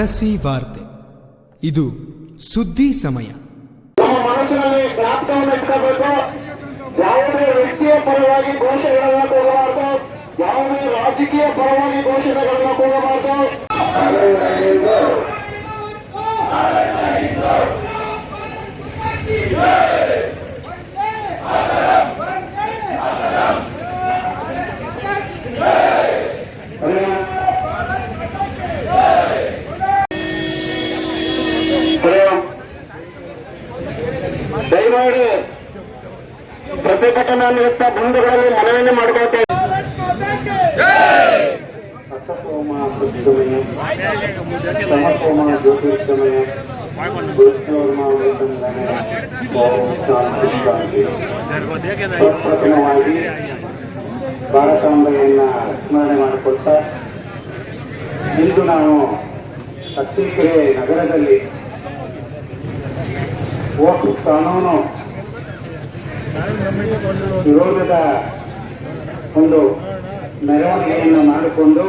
ಅರಸಿ ವಾರ್ತೆ. ಇದು ಸುದ್ದಿ ಸಮಯ. ನಮ್ಮ ಮನಸ್ಸಿನಲ್ಲಿ ಜ್ಞಾಪಕವನ್ನು ಇಟ್ಕೋಬೇಕು. ಯಾವುದೇ ವ್ಯಕ್ತಿಯ ಪರವಾಗಿ ಘೋಷಣೆಗಳನ್ನ ಕೂಗಬಾರ್ದು ಯಾವುದೇ ರಾಜಕೀಯ ಪರವಾಗಿ ಘೋಷಣೆಗಳನ್ನ ಕೂಗಬಾರ್ದು ದಯಮಾಡಿ ಪ್ರತಿಭಟನಾ ನಿಮಿತ್ತ ಬಂಧುಗಳಲ್ಲಿ ಮನವಿಯನ್ನು ಮಾಡ್ಕೊಳ್ತಾ ಪ್ರಪ್ರಥಮವಾಗಿ ಭಾರತಾಂಬೆಯನ್ನ ಸ್ಮರಣೆ ಮಾಡಿಕೊಡ್ತಾ ಇಂದು ನಾನು ಅತ್ತಿಕೆರೆ ನಗರದಲ್ಲಿ ವೋಟ್ ವಿರೋಧದ ಒಂದು ಮೆರವಣಿಗೆಯನ್ನು ಮಾಡಿಕೊಂಡು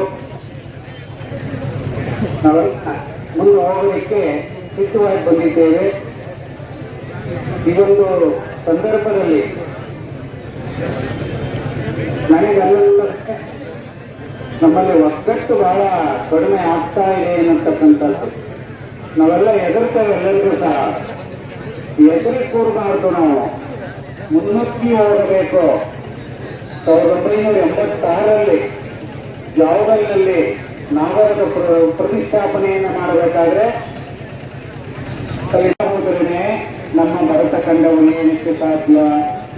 ಮುಂದೆ ಹೋಗೋದಕ್ಕೆ ಸಿದ್ಧವಾಗಿ ಬಂದಿದ್ದೇವೆ. ಈ ಒಂದು ಸಂದರ್ಭದಲ್ಲಿ ನನಗನ್ನ ನಮ್ಮಲ್ಲಿ ಒಗ್ಗಟ್ಟು ಬಹಳ ಕಡಿಮೆ ಆಗ್ತಾ ಇದೆ ಅನ್ನತಕ್ಕಂಥದ್ದು. ನಾವೆಲ್ಲ ಎದುರ್ತೇವೆ ಎಲ್ಲರಿಗೂ ಸಹ. ಎದುರಿ ಕೂರಬಾರ್ದು ನಾವು. ಮುನ್ನುಗ್ಗಿ ಹೋಗಬೇಕು. ಸಾವಿರದ ಒಂಬೈನೂರ ಎಂಬತ್ತಾರರಲ್ಲಿ ಜಾವಗಲ್ನಲ್ಲಿ ನಾಗರದ ಪ್ರ- ಪ್ರತಿಷ್ಠಾಪನೆಯನ್ನು ಮಾಡಬೇಕಾದ್ರೆ ಕಲಿಸುವುದರೇ ನಮ್ಮ ಭರತ ಖಂಡ ಉಳಿಯಲಿಕ್ಕೆ ಸಾಧ್ಯ?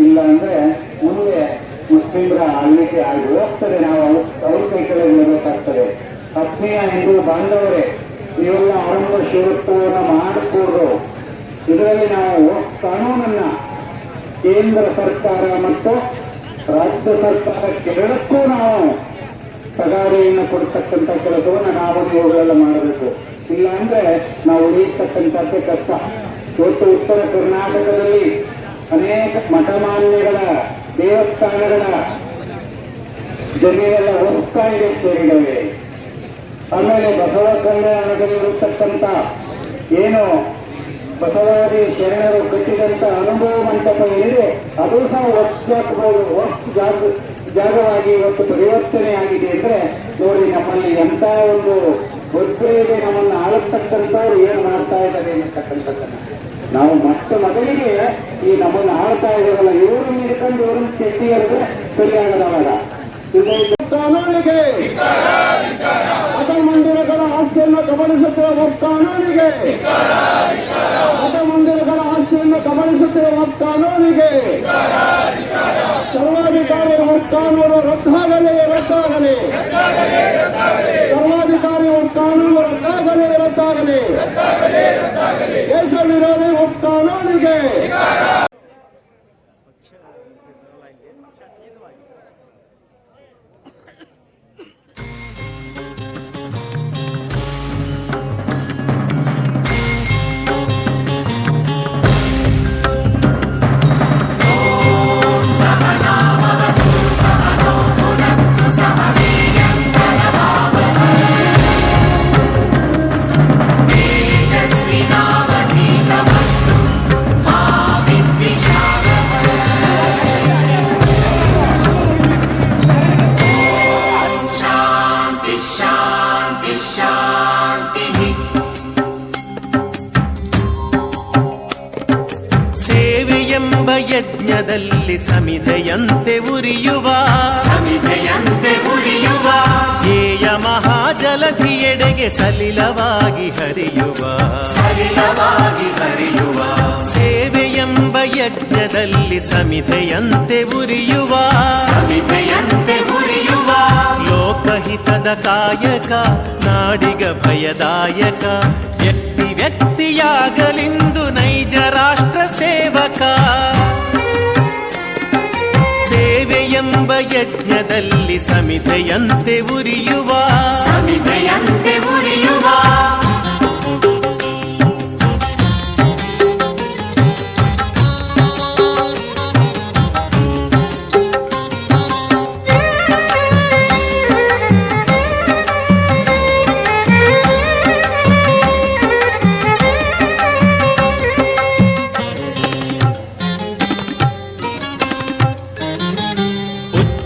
ಇಲ್ಲ ಅಂದ್ರೆ ಮುಂದೆ ಮುಸ್ಲಿಮರ ಆಳ್ವಿಕೆ ಆಗಿ ಹೋಗ್ತದೆ. ನಾವು ಅವ್ರ- ಕೈ ಕೆಳಗೆ ಬರಬೇಕಾಗ್ತದೆ ಆತ್ಮೀಯ ಹಿಂದೂ ಬಾಂಧವರೇ ಇವೆಲ್ಲ ಆರಂಭ ಶಿವತ್ವವನ್ನು ಮಾಡಿಕೊಂಡು ಇದರಲ್ಲಿ ನಾವು ಕಾನೂನನ್ನ ಕೇಂದ್ರ ಸರ್ಕಾರ ಮತ್ತು ರಾಜ್ಯ ಸರ್ಕಾರಕ್ಕೆರಡಕ್ಕೂ ನಾವು ಪಗಾರಿಯನ್ನು ಕೊಡ್ತಕ್ಕಂಥ ಕೆಲಸವನ್ನು ನಾವು ಇವುಗಳೆಲ್ಲ ಮಾಡಬೇಕು. ಇಲ್ಲ ಅಂದ್ರೆ ನಾವು ಉಳಿಯತಕ್ಕಂಥದ್ದೇ ಕಷ್ಟ. ಇವತ್ತು ಉತ್ತರ ಕರ್ನಾಟಕದಲ್ಲಿ ಅನೇಕ ಮಠಮಾನ್ಯಗಳ ದೇವಸ್ಥಾನಗಳ ಜಮೀನೆಲ್ಲ ಇದೆ ಸೇರಿದವೆ ಆಮೇಲೆ ಬಸವ ಕಲ್ಯಾಣದಲ್ಲಿರತಕ್ಕಂಥ ಏನು ಬಸವಾದಿ ಶರಣರು ಕಟ್ಟಿದಂಥ ಅನುಭವ ಮಂಟಪ ಅದು ಸಹ ವಸ್ತು ಜಾಗ, ಜಾಗವಾಗಿ ಇವತ್ತು ಪರಿವರ್ತನೆ ಆಗಿದೆ ಅಂದ್ರೆ ನೋಡಿ ನಮ್ಮಲ್ಲಿ ಎಂತ ಒಂದು ಒತ್ತುವಿದೆ ನಮ್ಮನ್ನು ಆಳತಕ್ಕಂಥವ್ರು ಏನು ಮಾಡ್ತಾ ಇದ್ದಾರೆ ಅನ್ನತಕ್ಕಂಥದ್ದನ್ನು ನಾವು ಮತ್ತೆ ಮೊದಲಿಗೆ ಈ ನಮ್ಮನ್ನು ಆಳ್ತಾ ಇದ್ದಾರಲ್ಲ, ಇವರು ಹಿಡ್ಕೊಂಡು ಇವ್ರನ್ನ ಚೆಟ್ಟಿಯರಿಗೆ ಸರಿಯಾಗದವಾಗ ಇದು ಕಾನೂನಿಗೆ ಮತ ಮಂದಿರಗಳ ಆಸ್ತಿಯನ್ನು ಗಮನಿಸುತ್ತಿರುವ ಕಾನೂನಿಗೆ ಕಬಳಿಸುತ್ತಿರುವ ಕಾನೂನಿಗೆ. ಸರ್ವಾಧಿಕಾರಿ ಕಾನೂನು ರದ್ದಾಗಲಿ ರದ್ದಾಗಲಿ. ಸರ್ವಾಧಿಕಾರಿ ಕಾನೂನು ರದ್ದಾಗಲಿ ರದ್ದಾಗಲಿ. ದೇಶ ವಿರೋಧಿ ಕಾನೂನಿಗೆ. ಮಹಾಜಲಧಿಯೆಡೆಗೆ ಸಲಿಲವಾಗಿ ಹರಿಯುವ. ಸಲಿಲವಾಗಿ ಹರಿಯುವ. ಸೇವೆಯೆಂಬ ಯಜ್ಞದಲ್ಲಿ ಸಮಿತೆಯಂತೆ ಉರಿಯುವ. ಸಮಿತೆಯಂತೆ ಉರಿಯುವ. ಲೋಕಹಿತದ ಕಾಯಕ ನಾಡಿಗ ಭಯದಾಯಕ ವ್ಯಕ್ತಿ ವ್ಯಕ್ತಿಯಾಗಲಿಂದು ನೈಜ ರಾಷ್ಟ್ರ ಸೇವಕ. ಸೇವೆಯೆಂಬ ಯಜ್ಞದಲ್ಲಿ ಸಮಿತೆಯಂತೆ ಉರಿಯುವ. ಸಮಿತೆಯಂತೆ ಉರಿಯುವ.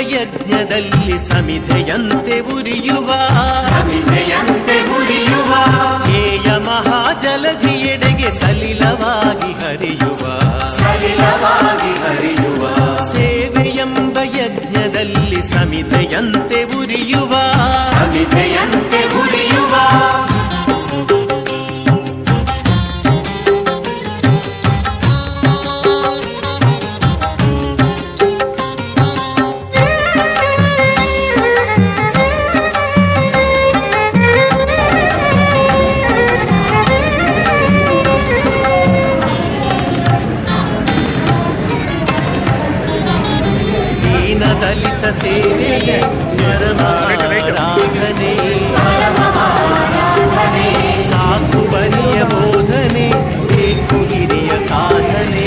ಯಜ್ಞದಲ್ಲಿ ಸಮಿಧೆಯಂತೆ ಉರಿಯುವ. ಸಮಿಧೆಯಂತೆ ಉರಿಯುವ. ಧ್ಯೇಯ ಮಹಾಜಲಧಿಯೆಡೆಗೆ ಸಲಿಲವಾಗಿ ಹರಿಯುವ. ಸಲಿಲವಾಗಿ ಹರಿಯುವ. ಸೇವೆಯೆಂಬ ಯಜ್ಞದಲ್ಲಿ ಸಮಿಧೆಯಂತೆ ಉರಿಯುವ. ಸಮಿಧೆಯಂತೆ ದೀನ ದಲಿತ ಸೇವೆಯೇ ಪರಮಾರಾಧನೆ ಸಾಕು ಬರಿಯ ಬೋಧನೆ ಬೇಕು ಹಿರಿಯ ಸಾಧನೆ.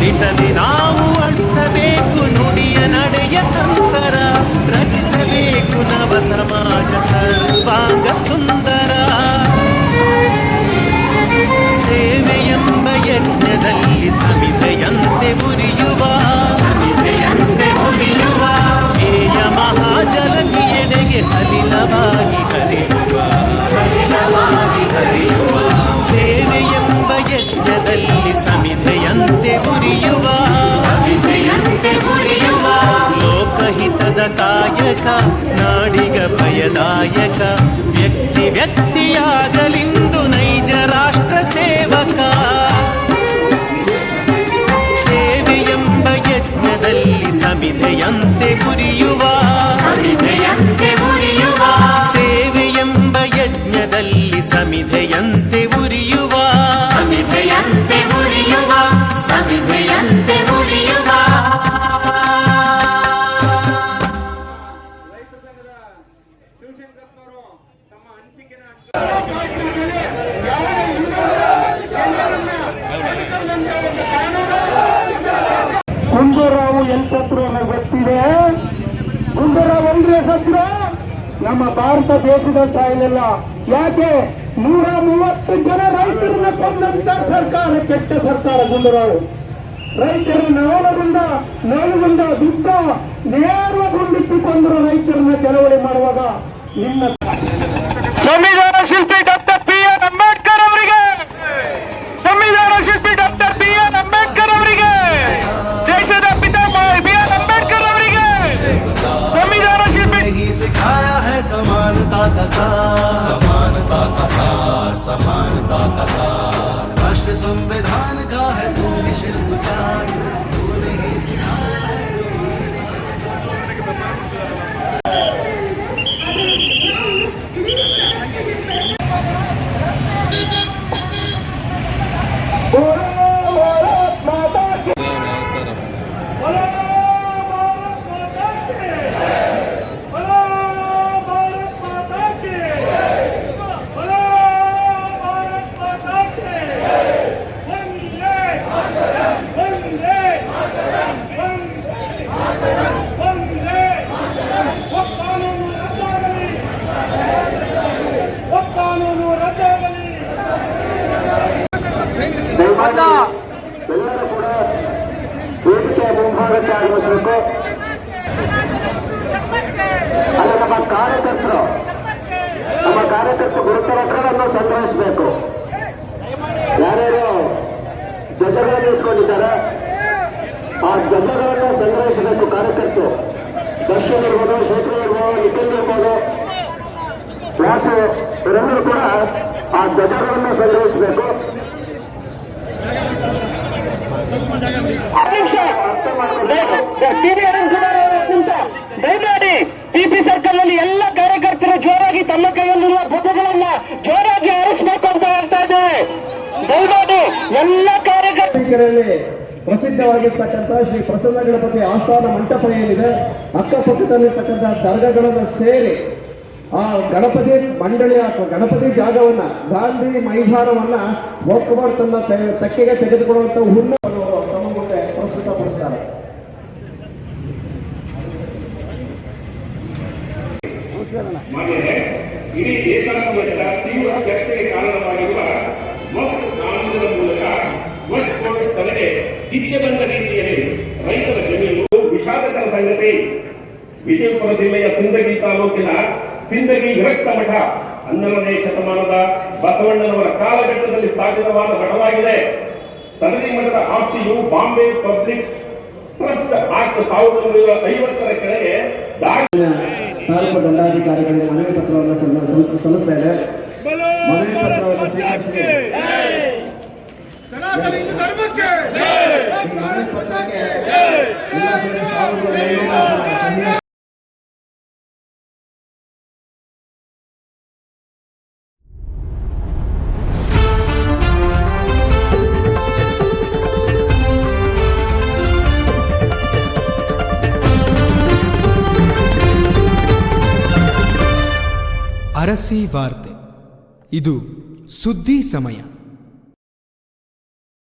ದಿಟದಿ ನಾವು ಅಳಿಸಬೇಕು ನುಡಿಯ ನಡೆಯ ತಂತರ ರಚಿಸಬೇಕು ನವ ಸಮಾಜ ಸರ್ವಾಂಗ ಸುಂದರ ನಮ್ಮ ಭಾರತ ದೇಶದ ಸಾಯಲಿಲ್ಲ ಯಾಕೆ? ನೂರ ಮೂವತ್ತು ಜನ ರೈತರನ್ನ ಕೊಂದಂತ ಸರ್ಕಾರ, ಕೆಟ್ಟ ಸರ್ಕಾರ ಗುಂಡರಾವು ರೈತರ ನವಲಗುಂದ ದುಡ್ಡ ನೇರವ ಕೊಂದರು ರೈತರನ್ನ ಚಳವಳಿ ಮಾಡುವಾಗ ನಿನ್ನ ಸಂವಿಧಾನ ಶಿಲ್ಪಿ ಧ್ವಜಗಳನ್ನು ಇಟ್ಕೊಂಡಿದ್ದಾರೆ. ಆ ಧ್ವಜಗಳನ್ನು ಸಂಗ್ರಹಿಸಬೇಕು ಕಾರ್ಯಕರ್ತರು. ದರ್ಶನ್ ಇರ್ಬೋದು ಶೇಖರ್ ಇರ್ಬೋದು, ನಿಖಿಲ್ ಇರ್ಬೋದು. ವ್ಯಾಸು ಇವರೆಲ್ಲರೂ ಕೂಡ ಆ ಧ್ವಜಗಳನ್ನು ಸಂಗ್ರಹಿಸಬೇಕು. ದಯಮಾಡಿ ಟಿಪಿ ಸರ್ಕಲ್ನಲ್ಲಿ ಎಲ್ಲ ಕಾರ್ಯಕರ್ತರು ಜೋರಾಗಿ ತಮ್ಮ ಕೈಯಲ್ಲಿರುವ ಧ್ವಜಗಳನ್ನ ಜೋರಾಗಿ ಆರಿಸಬೇಕು ಅಂತ ಹೇಳ್ತಾ ಇದೆ ದಯಮಾಡಿ ಎಲ್ಲ ಕಾರ್ಯಕರ್ತರು ಕೆರೆಯಲ್ಲಿ ಪ್ರಸಿದ್ಧವಾಗಿರ್ತಕ್ಕಂಥ ಶ್ರೀ ಪ್ರಸನ್ನ ಗಣಪತಿ ಆಸ್ಥಾನ ಮಂಟಪ ಏನಿದೆ ಅಕ್ಕಪಕ್ಕದಲ್ಲಿರ್ತಕ್ಕಂಥ ದರ್ಗಗಳನ್ನು ಸೇರಿ ಆ ಗಣಪತಿ ಮಂಡಳಿಯ ಅಥವಾ ಗಣಪತಿ ಜಾಗವನ್ನ ಗಾಂಧಿ ಮೈದಾನವನ್ನ ಒಕ್ಕಬಾರ್ಡ್ ತನ್ನ ತಕ್ಕೆಗೆ ತೆಗೆದುಕೊಳ್ಳುವಂತ ಅವರು ತಮ್ಮ ಮುಂದೆ ಪ್ರಸ್ತುತಪಡಿಸ್ತಾರೆ. ಇಡೀ ದೇಶಾದ್ಯಂತ ತೀವ್ರ ಚರ್ಚೆಗೆ ಕಾರಣವಾಗಿರುವ ತನಗೆ ದಿಕ್ಕೆ ಬಂದ ರೀತಿಯಲ್ಲಿ ರೈತರ ಜಮೀನು. ವಿಷಾದಕರ ಸಂಗತಿ. ವಿಜಯಪುರ ಜಿಲ್ಲೆಯ ಸಿಂದಗಿ ತಾಲೂಕಿನ ಸಿಂದಗಿ ವಿರಕ್ತ ಮಠ ಹನ್ನೆರಡನೇ ಶತಮಾನದ ಬಸವಣ್ಣನವರ ಕಾಲಘಟ್ಟದಲ್ಲಿ ಸ್ಥಾಪಿತವಾದ ಮಠವಾಗಿದೆ. ಸನದಿ ಮಠದ ಆಸ್ತಿಯು ಬಾಂಬೆ ಪಬ್ಲಿಕ್ ಟ್ರಸ್ಟ್ ಆಕ್ಟ್ ಸಾವಿರದ ಒಂಬೈನೂರ ಐವತ್ತರ ಕೆಳಗೆ ದಾಖಲೆ ತಾಲೂಕು ದಂಡಾಧಿಕಾರಿಗಳಿಗೆ ಮನವಿ ಪತ್ರವನ್ನು ಸಲ್ಲಿಸ- ಸಲ್ಲಿಸ- ಸಲ್ಲಿಸ್ತಾ ಇದೆ ಮನವಿ ಪತ್ರವನ್ನು ಸ್ವೀಕರಿಸಿ ಧರ್ಮಕ್ಕೆ. ಅರಸಿ ವಾರ್ತೆ. ಇದು ಸುದ್ದಿ ಸಮಯ.